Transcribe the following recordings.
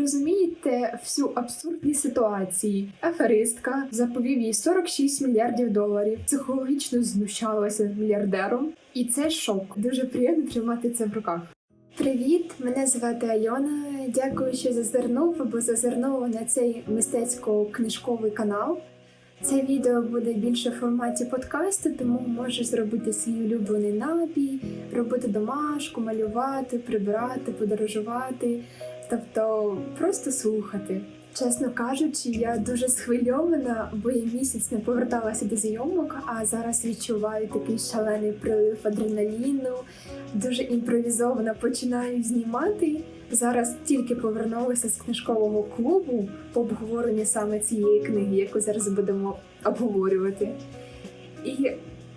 розумієте всю абсурдність ситуації. Аферистка заповів їй 46 мільярдів доларів, психологічно знущалася над мільярдером. І це шок. Дуже приємно тримати це в руках. Привіт, мене звати Альона. Дякую, що зазирнув або зазирнула на цей мистецько-книжковий канал. Це відео буде більше в форматі подкасту, тому можеш зробити свій улюблений напій, робити домашку, малювати, прибирати, подорожувати, тобто просто слухати. Чесно кажучи, я дуже схвильована, бо я місяць не поверталася до зйомок, а зараз відчуваю такий шалений прилив адреналіну, дуже імпровізовано починаю знімати. Зараз тільки повернулася з книжкового клубу по обговоренню саме цієї книги, яку зараз будемо обговорювати. І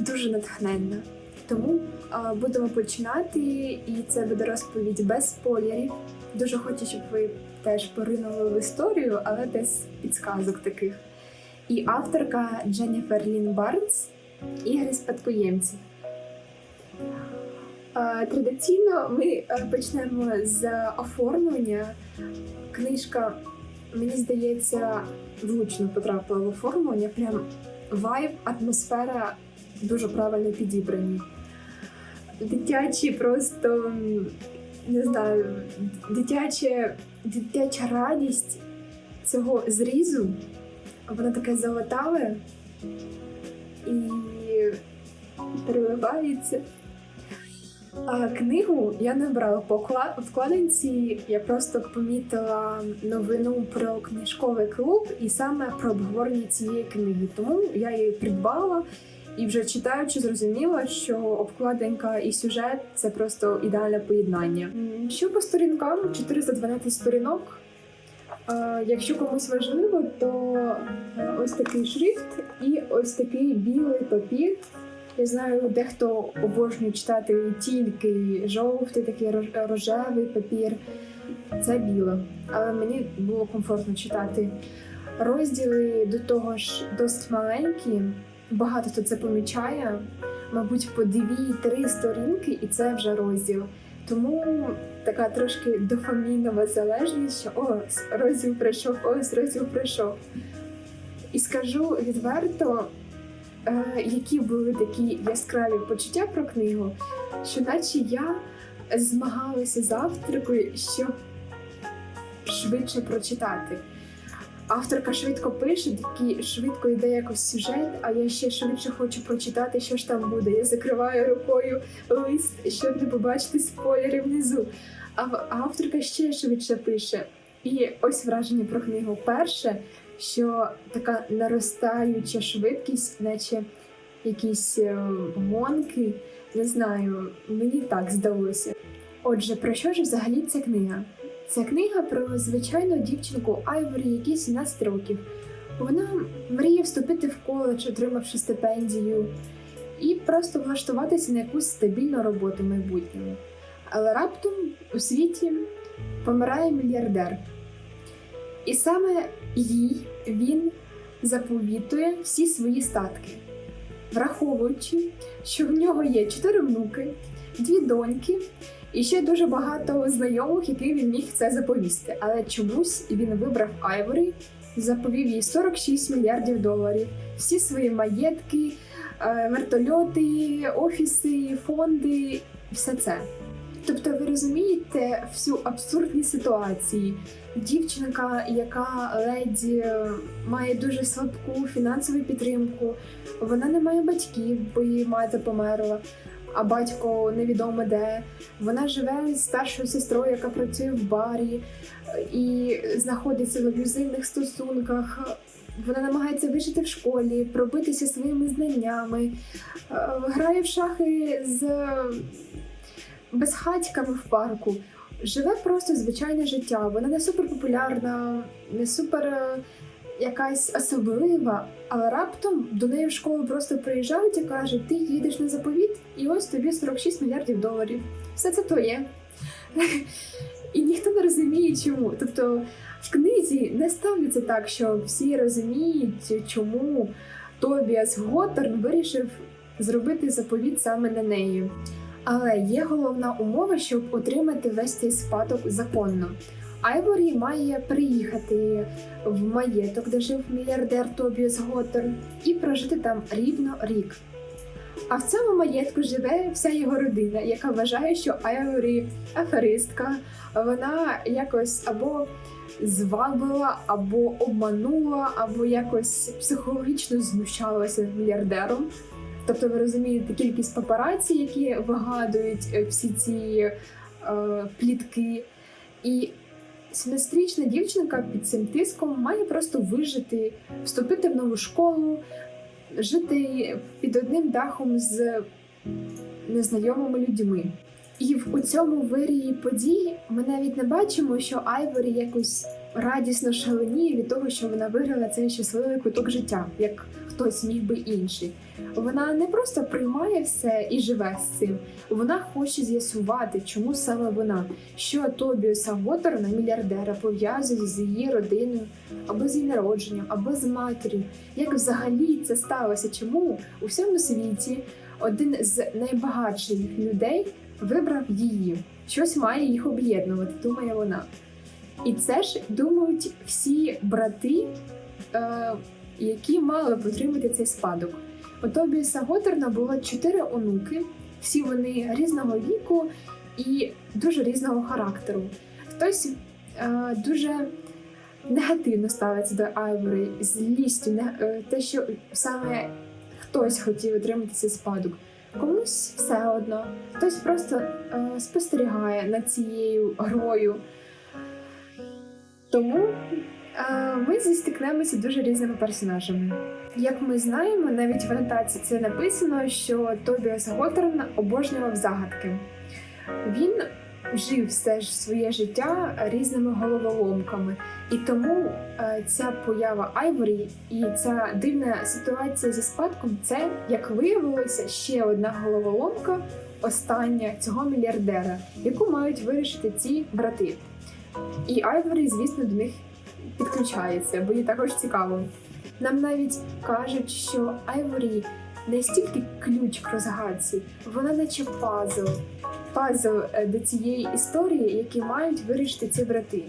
дуже натхненна. Тому а, будемо починати, і це буде розповідь без спойлерів. Дуже хочу, щоб ви теж поринули в історію, але без підсказок таких. І авторка Дженніфер Лін Барнс Ігри спадкоємців. Е, Традиційно ми е, почнемо з оформлення. Книжка, мені здається, влучно потрапила в оформлення. Прям вайб, атмосфера дуже правильно підібрані. Дитячі просто не знаю, дитяче, дитяча радість цього зрізу. Вона таке золотаве і переливається. А книгу я не брала по вкла- вкладинці. Я просто помітила новину про книжковий клуб і саме про обговорення цієї книги. Тому я її придбала і вже читаючи, зрозуміла, що обкладинка і сюжет це просто ідеальне поєднання. Що по сторінкам 412 сторінок. Якщо комусь важливо, то е, ось такий шрифт і ось такий білий папір. Я знаю, дехто обожнює читати тільки жовтий, такий рож- рожевий папір. Це біле. Але мені було комфортно читати. Розділи до того ж досить маленькі. Багато хто це помічає. Мабуть, по дві-три сторінки, і це вже розділ. Тому така трошки дофамінова залежність, що ось розділ пройшов, ось розділ пройшов. І скажу відверто, е, які були такі яскраві почуття про книгу, що наче я змагалася з авторкою, щоб швидше прочитати. Авторка швидко пише, такий швидко йде якось сюжет, а я ще швидше хочу прочитати, що ж там буде. Я закриваю рукою лист, щоб не побачити спойлери внизу. А авторка ще швидше пише. І ось враження про книгу. Перше, що така наростаюча швидкість, наче якісь е, гонки. Не знаю, мені так здалося. Отже, про що ж взагалі ця книга? Ця книга про звичайну дівчинку Айворі, якій 17 років. Вона мріє вступити в коледж, отримавши стипендію, і просто влаштуватися на якусь стабільну роботу в майбутньому. Але раптом у світі помирає мільярдер. І саме їй він заповітує всі свої статки, враховуючи, що в нього є чотири внуки, дві доньки і ще дуже багато знайомих, які він міг це заповісти. Але чомусь він вибрав Айворі, заповів їй 46 мільярдів доларів, всі свої маєтки, е, вертольоти, офіси, фонди, все це. Тобто ви розумієте всю абсурдність ситуації. Дівчинка, яка ледь е, має дуже слабку фінансову підтримку, вона не має батьків, бо її мати померла, а батько невідомо де. Вона живе з старшою сестрою, яка працює в барі і знаходиться в аб'юзивних стосунках. Вона намагається вижити в школі, пробитися своїми знаннями, е, грає в шахи з безхатьками в парку. Живе просто звичайне життя. Вона не супер популярна, не супер е, якась особлива, але раптом до неї в школу просто приїжджають і кажуть: ти їдеш на заповіт, і ось тобі 46 мільярдів доларів. Все це твоє. І ніхто не розуміє, чому. Тобто в книзі не ставиться так, що всі розуміють, чому Тобіас Готтерн вирішив зробити заповіт саме на неї. Але є головна умова, щоб отримати весь цей спадок законно. Айворі має приїхати в маєток, де жив мільярдер Тобіас Готтерн, і прожити там рівно рік. А в цьому маєтку живе вся його родина, яка вважає, що Айворі аферистка. Вона якось або звабила, або обманула, або якось психологічно знущалася над мільярдером. Тобто, ви розумієте, кількість папараці, які вигадують е, всі ці е, плітки. І 17-річна дівчинка під цим тиском має просто вижити, вступити в нову школу, жити під одним дахом з незнайомими людьми. І в у цьому вирії подій ми навіть не бачимо, що Айворі якось радісно шаленіє від того, що вона виграла цей щасливий куток життя, як хтось міг би інший. Вона не просто приймає все і живе з цим. Вона хоче з'ясувати, чому саме вона, що Тобіуса Готорна, мільярдера, пов'язує з її родиною, або з її народженням, або з матір'ю. Як взагалі це сталося? Чому у всьому світі один з найбагатших людей вибрав її? Щось має їх об'єднувати, думає вона. І це ж думають всі брати, е, які мали б отримати цей спадок. У Тобіса Готерна було чотири онуки, всі вони різного віку і дуже різного характеру. Хтось е, дуже негативно ставиться до Айвори, злістю, не, е, те, що саме хтось хотів отримати цей спадок. Комусь все одно, хтось просто е, спостерігає над цією грою. Тому ми зістикнемося дуже різними персонажами. Як ми знаємо, навіть в анотації це написано, що Тобіас Готерн обожнював загадки. Він жив все ж своє життя різними головоломками, і тому е, ця поява Айворі і ця дивна ситуація зі спадком це, як виявилося, ще одна головоломка, остання цього мільярдера, яку мають вирішити ці брати. І Айворі, звісно, до них підключається, бо їй також цікаво. Нам навіть кажуть, що Айворі не стільки ключ к розгадці, вона наче пазл. Пазл е, до цієї історії, які мають вирішити ці брати.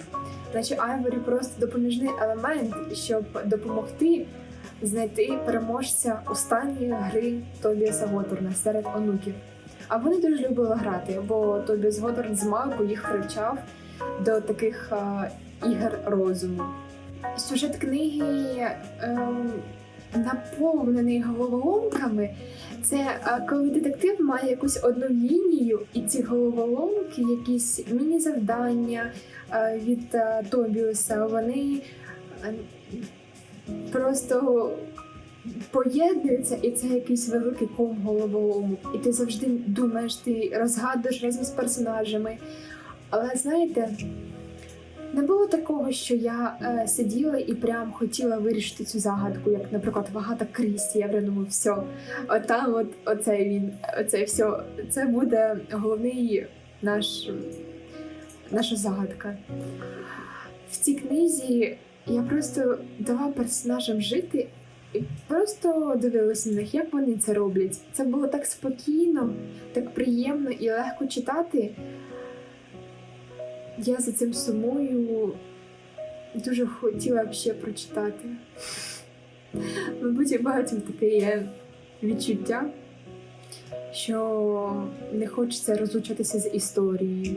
Наче Айворі просто допоміжний елемент, щоб допомогти знайти переможця останньої гри Тобіаса Готорна серед онуків. А вони дуже любили грати, бо Тобіас Готорн з малку їх привчав до таких е, ігор розуму. Сюжет книги ем, наповнений головоломками. Це е, коли детектив має якусь одну лінію, і ці головоломки, якісь міні-завдання е, від е, Тобіуса, вони просто поєднуються, і це якийсь великий ком головоломок. І ти завжди думаєш, ти розгадуєш разом з персонажами. Але знаєте, не було такого, що я е, сиділа і прям хотіла вирішити цю загадку, як, наприклад, Вагата Крісті. Я думаю, все, отам от оцей він, оце все, це буде головний наш, наша загадка. В цій книзі я просто дала персонажам жити і просто дивилася на них, як вони це роблять. Це було так спокійно, так приємно і легко читати. Я за цим сумую. Дуже хотіла б ще прочитати. Мабуть, багатьом таке є відчуття, що не хочеться розлучатися з історією.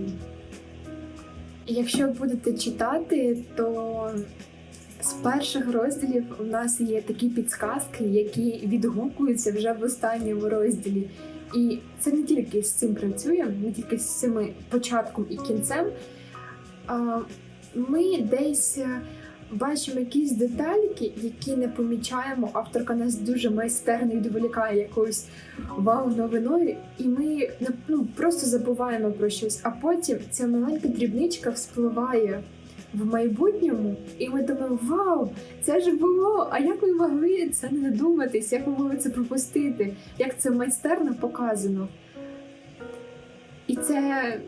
Якщо будете читати, то з перших розділів у нас є такі підсказки, які відгукуються вже в останньому розділі. І це не тільки з цим працює, не тільки з цим початком і кінцем. Ми десь е, бачимо якісь детальки, які не помічаємо. Авторка нас дуже майстерно відволікає якоюсь вау-новиною, і ми ну, просто забуваємо про щось. А потім ця маленька дрібничка вспливає в майбутньому, і ми думаємо, вау, це ж було! А як ми могли це не додуматись? Як ми могли це пропустити? Як це майстерно показано? І це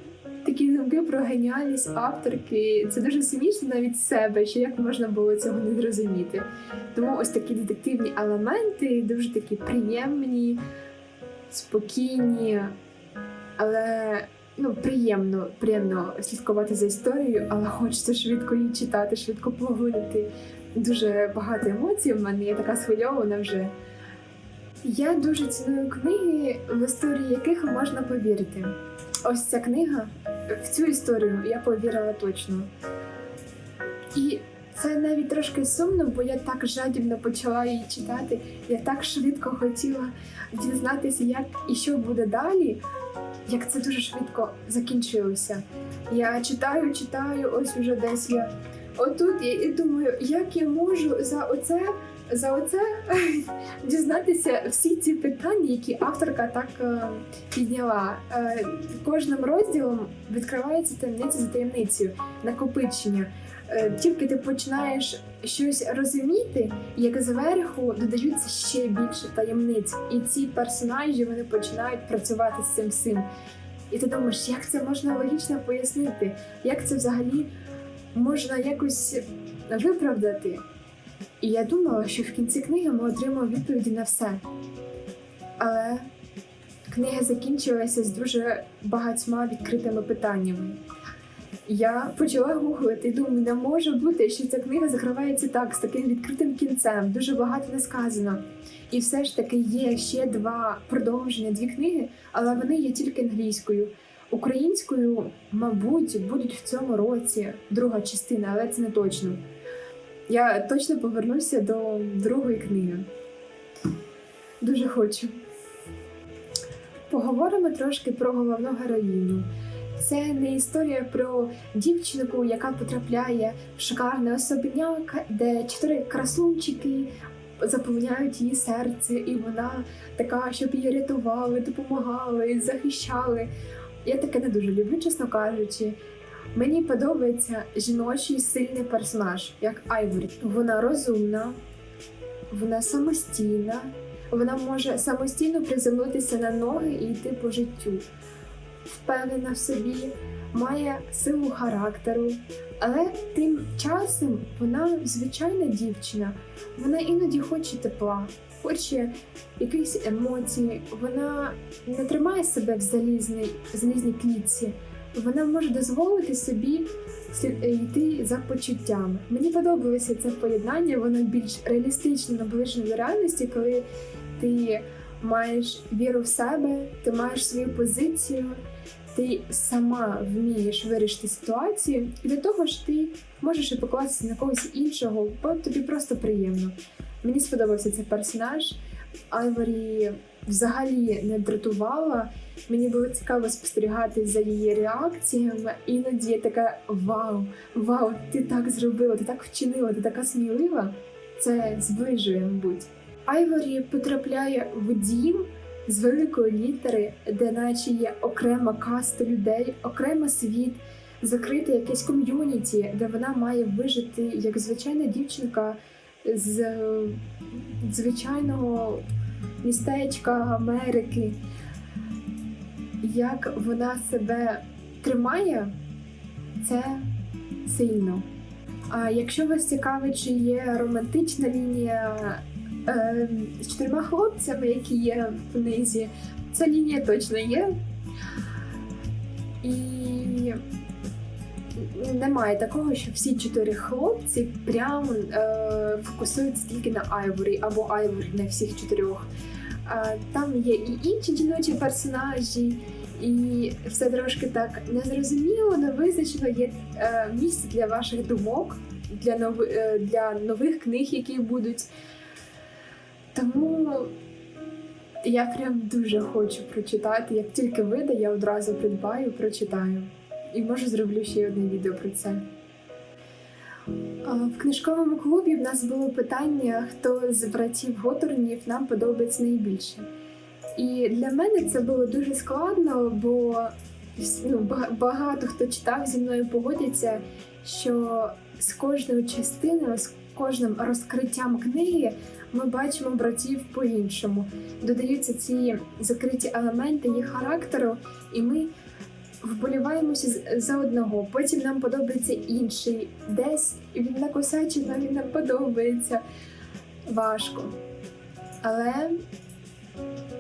такі думки про геніальність авторки. Це дуже смішно навіть себе, що як можна було цього не зрозуміти. Тому ось такі детективні елементи дуже такі приємні, спокійні, але ну, приємно, приємно слідкувати за історією, але хочеться швидко її читати, швидко поглинути. Дуже багато емоцій в мене, я така схвильована вже. Я дуже ціную книги, в історії яких можна повірити. Ось ця книга, в цю історію я повірила точно. І це навіть трошки сумно, бо я так жадібно почала її читати. Я так швидко хотіла дізнатися, як і що буде далі, як це дуже швидко закінчилося. Я читаю, читаю, ось уже десь я отут я і думаю, як я можу за оце, за оце дізнатися всі ці питання, які авторка так е, підняла. Е, кожним розділом відкривається таємниця за таємницею, накопичення. Е, тільки ти починаєш щось розуміти, як зверху додаються ще більше таємниць, і ці персонажі вони починають працювати з цим всім. І ти думаєш, як це можна логічно пояснити, як це взагалі можна якось виправдати. І я думала, що в кінці книги ми отримаємо відповіді на все. Але книга закінчилася з дуже багатьма відкритими питаннями. Я почала гуглити і думаю, не може бути, що ця книга закривається так, з таким відкритим кінцем, дуже багато не сказано. І все ж таки є ще два продовження, дві книги, але вони є тільки англійською. Українською, мабуть, будуть в цьому році друга частина, але це не точно. Я точно повернуся до другої книги. Дуже хочу. Поговоримо трошки про головну героїню. Це не історія про дівчинку, яка потрапляє в шикарний особняк, де чотири красунчики заповняють її серце, і вона така, щоб її рятували, допомагали, захищали. Я таке не дуже люблю, чесно кажучи. Мені подобається жіночий сильний персонаж, як Айворі. Вона розумна, вона самостійна, вона може самостійно приземлитися на ноги і йти по життю. Впевнена в собі, має силу характеру, але тим часом вона звичайна дівчина. Вона іноді хоче тепла, хоче якихось емоцій. Вона не тримає себе в залізній, залізній клітці. Вона може дозволити собі йти за почуттями. Мені подобалося це поєднання, воно більш реалістично наближено до реальності, коли ти маєш віру в себе, ти маєш свою позицію, ти сама вмієш вирішити ситуацію, і до того ж ти можеш і покластися на когось іншого, бо тобі просто приємно. Мені сподобався цей персонаж. Айворі взагалі не дратувала. Мені було цікаво спостерігати за її реакціями. Іноді я така вау, вау, ти так зробила, ти так вчинила, ти така смілива. Це зближує, мабуть. Айворі потрапляє в дім з великої літери, де наче є окрема каста людей, окремо світ, закрите якесь ком'юніті, де вона має вижити як звичайна дівчинка з е, звичайного містечка Америки. Як вона себе тримає, це сильно. А якщо вас цікавить, чи є романтична лінія е, з чотирма хлопцями, які є в книзі, ця лінія точно є. І немає такого, що всі чотири хлопці прям е, фокусуються тільки на Айворі або Айворі на всіх чотирьох. Е, там є і інші жіночі персонажі, і все трошки так незрозуміло, не визначено. Є е, місце для ваших думок, для, нови, е, для нових книг, які будуть. Тому я прям дуже хочу прочитати. Як тільки вийде, я одразу придбаю, прочитаю. І може зроблю ще одне відео про це. В книжковому клубі в нас було питання, хто з братів Готорнів нам подобається найбільше. І для мене це було дуже складно, бо ну, багато хто читав зі мною погодяться, що з кожною частиною, з кожним розкриттям книги ми бачимо братів по-іншому. Додаються ці закриті елементи їх характеру, і ми вболіваємося за одного. Потім нам подобається інший. Десь він накосячив, нам він подобається. Важко. Але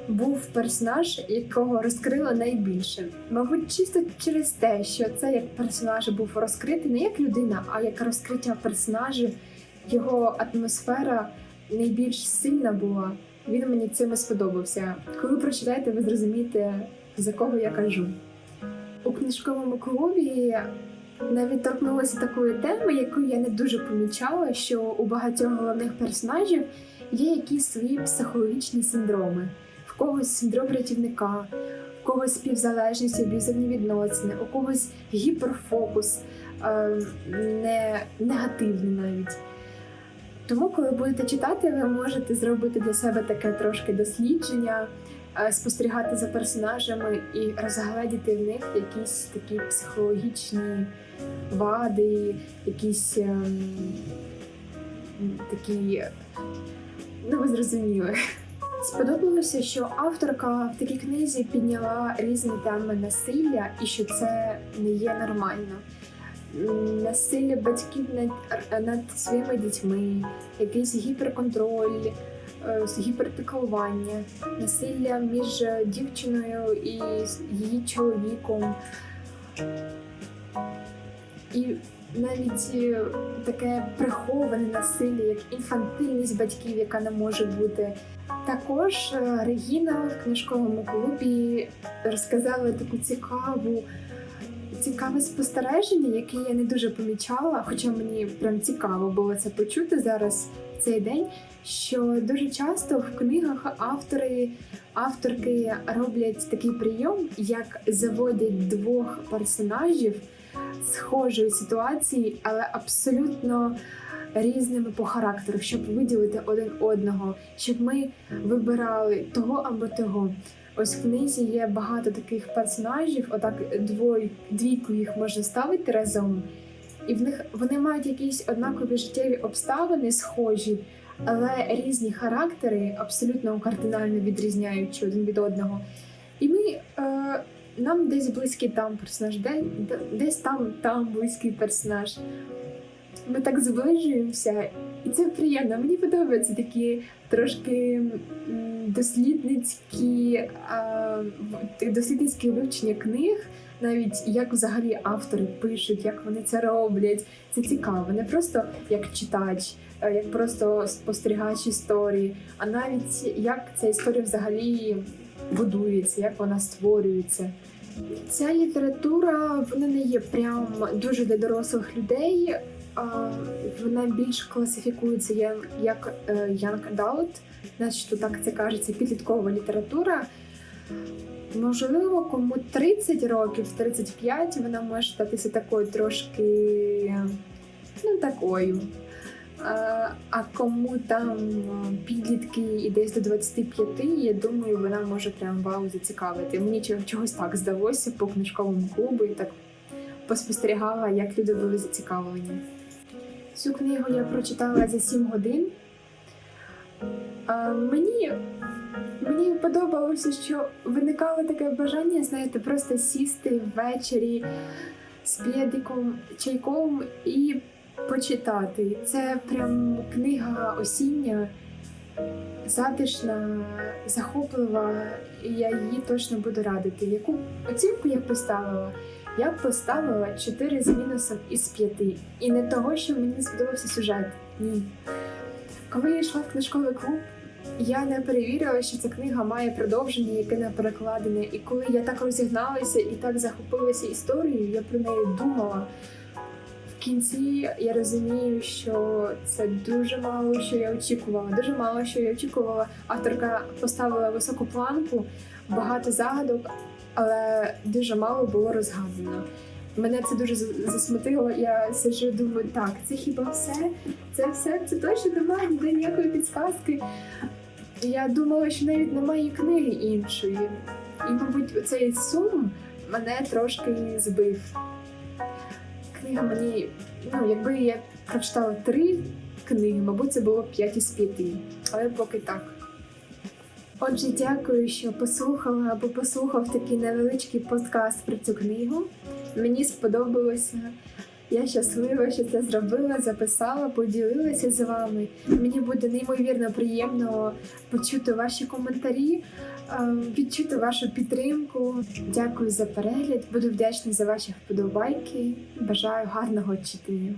був персонаж, якого розкрило найбільше. Мабуть, чисто через те, що це як персонаж був розкритий не як людина, а як розкриття персонажа, його атмосфера найбільш сильна була. Він мені цим сподобався. Коли прочитаєте, ви зрозумієте, за кого я кажу. У книжковому клубі навіть торкнулася такої теми, яку я не дуже помічала, що у багатьох головних персонажів є якісь свої психологічні синдроми. В когось синдром рятівника, в когось співзалежність, аб'юзивні відносини, у когось гіперфокус, е, не негативний навіть. Тому, коли будете читати, ви можете зробити для себе таке трошки дослідження, спостерігати за персонажами і розгледіти в них якісь такі психологічні вади, якісь ем, такі, ну ви зрозуміли. Сподобалося, що авторка в такій книзі підняла різні теми насилля і що це не є нормально. Насилля батьків над, над своїми дітьми, якийсь гіперконтроль, е, гіперпіклування, насилля між дівчиною і її чоловіком. І навіть е, таке приховане насилля, як інфантильність батьків, яка не може бути. Також е, Регіна в книжковому клубі розказала таку цікаву, цікаве спостереження, яке я не дуже помічала, хоча мені прям цікаво було це почути зараз в цей день. Що дуже часто в книгах автори, авторки роблять такий прийом, як заводять двох персонажів схожої ситуації, але абсолютно різними по характеру, щоб виділити один одного, щоб ми вибирали того або того. Ось в книзі є багато таких персонажів, отак двой, двійку їх можна ставити разом, і в них вони мають якісь однакові життєві обставини, схожі, але різні характери, абсолютно кардинально відрізняючи один від одного. І ми е, нам десь близький там персонаж, де- десь там, там близький персонаж. Ми так зближуємося, і це приємно. Мені подобаються такі трошки дослідницькі, дослідницькі вивчення книг, навіть як взагалі автори пишуть, як вони це роблять. Це цікаво, не просто як читач, як просто спостерігач історії, а навіть як ця історія взагалі будується, як вона створюється. Ця література вона не є прям дуже для дорослих людей. Вона більш класифікується як, як е, young adult, значить так це кажеться, підліткова література. Можливо, кому 30 років, 35, вона може статися такою трошки ну, такою. А, кому там підлітки і десь до 25, я думаю, вона може прям вау зацікавити. Мені чого- чогось так здалося по книжковому клубу і так поспостерігала, як люди були зацікавлені. Цю книгу я прочитала за 7 годин. Мені, мені подобалося, що виникало таке бажання, знаєте, просто сісти ввечері з плєдиком, чайком і почитати. Це прям книга осіння, затишна, захоплива, і я її точно буду радити. Яку оцінку я поставила? Я б поставила 4 з мінусом із 5. І не того, що мені сподобався сюжет. Ні. Коли я йшла в книжковий клуб, я не перевірила, що ця книга має продовження, яке не перекладене. І коли я так розігналася і так захопилася історією, я про неї думала. В кінці я розумію, що це дуже мало, що я очікувала. Дуже мало, що я очікувала. Авторка поставила високу планку, багато загадок, але дуже мало було розгадано. Мене це дуже засмутило. Я сиджу, думаю, так, це хіба все? Це все? Це точно немає ніде ніякої підсказки. Я думала, що навіть немає книги іншої. І, мабуть, цей сум мене трошки збив. Книга мені, ну, якби я прочитала три книги, мабуть, це було 5 із 5. Але поки так. Отже, дякую, що послухала або послухав такий невеличкий подкаст про цю книгу. Мені сподобалося. Я щаслива, що це зробила, записала, поділилася з вами. Мені буде неймовірно приємно почути ваші коментарі, е, відчути вашу підтримку. Дякую за перегляд. Буду вдячна за ваші вподобайки. Бажаю гарного читання.